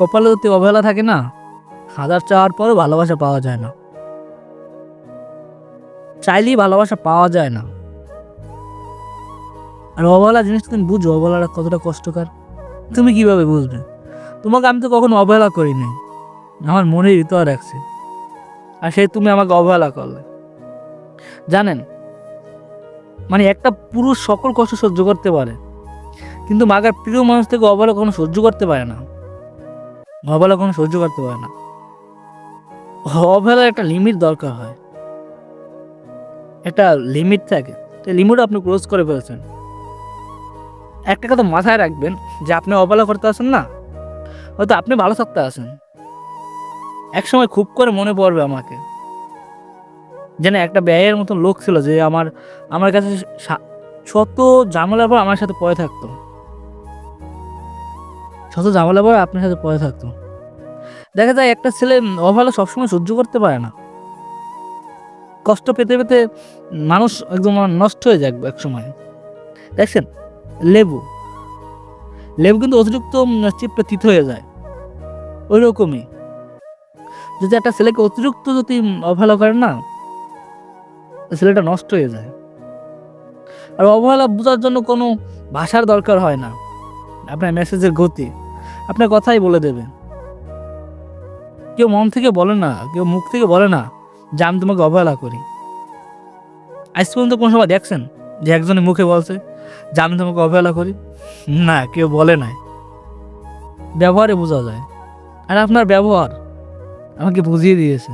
কপালে যদি অবহেলা থাকে না, হাজার চাওয়ার পরও ভালোবাসা পাওয়া যায় না। চাইলেই ভালোবাসা পাওয়া যায় না। আর অবহেলা জিনিসটা তুমি বুঝো, অবহেলাটা কতটা কষ্টকর। তুমি কীভাবে বুঝবে? তোমাকে আমি তো কখনো অবহেলা করিনি। আমার মনে হৃদয় রাখছে আর সেই তুমি আমাকে অবহেলা করলে। জানেন মানে একটা পুরুষ সকল কষ্ট সহ্য করতে পারে, কিন্তু মাগার প্রিয় মানুষ থেকে অবহেলা কখনো সহ্য করতে পারে না। অবহেলা কখনো সহ্য করতে পারে না। অবহেলার একটা লিমিট দরকার হয়। একটা লিমিট থাকে। তো লিমিট আপনি ক্লোজ করে ফেলছেন। একটা কথা মাথায় রাখবেন যে আপনি অবহেলা করতে আসেন না, হয়তো আপনি ভালো থাকতে আসেন একসময় খুব করে মনে পড়বে আমাকে। যেন একটা ব্যয়ের মতো লোক ছিল যে আমার আমার কাছে শত ঝামেলার পর আমার সাথে পড়ে থাকতো। শত ঝামেলার পরে আপনার সাথে পড়ে থাকতো। দেখা যায় একটা ছেলে অবহেলা সবসময় সহ্য করতে পারে না। কষ্ট পেতে পেতে মানুষ একদম নষ্ট হয়ে যায় এক সময় দেখছেন, লেবু। লেবু কিন্তু অতিরিক্ত চিপটা তিত হয়ে যায়। ওই রকমই যদি একটা ছেলেকে অতিরিক্ত যদি অবহেলা করে না, ছেলেটা নষ্ট হয়ে যায়। আর অবহেলা বোঝার জন্য কোনো ভাষার দরকার হয় না। আপনার মেসেজের গতি। আপনার কথাই বলে দেবে। কেউ মন থেকে বলে না, কেউ মুখ থেকে বলে না যে আমি তোমাকে অবহেলা করি। আজ পর্যন্ত কোনো সময় দেখছেন যে একজনের মুখে বলছে যে আমি তোমাকে অবহেলা করি? না, কেউ বলে নাই। ব্যবহারে বোঝা যায়। আর আপনার ব্যবহার আমাকে বুঝিয়ে দিয়েছে।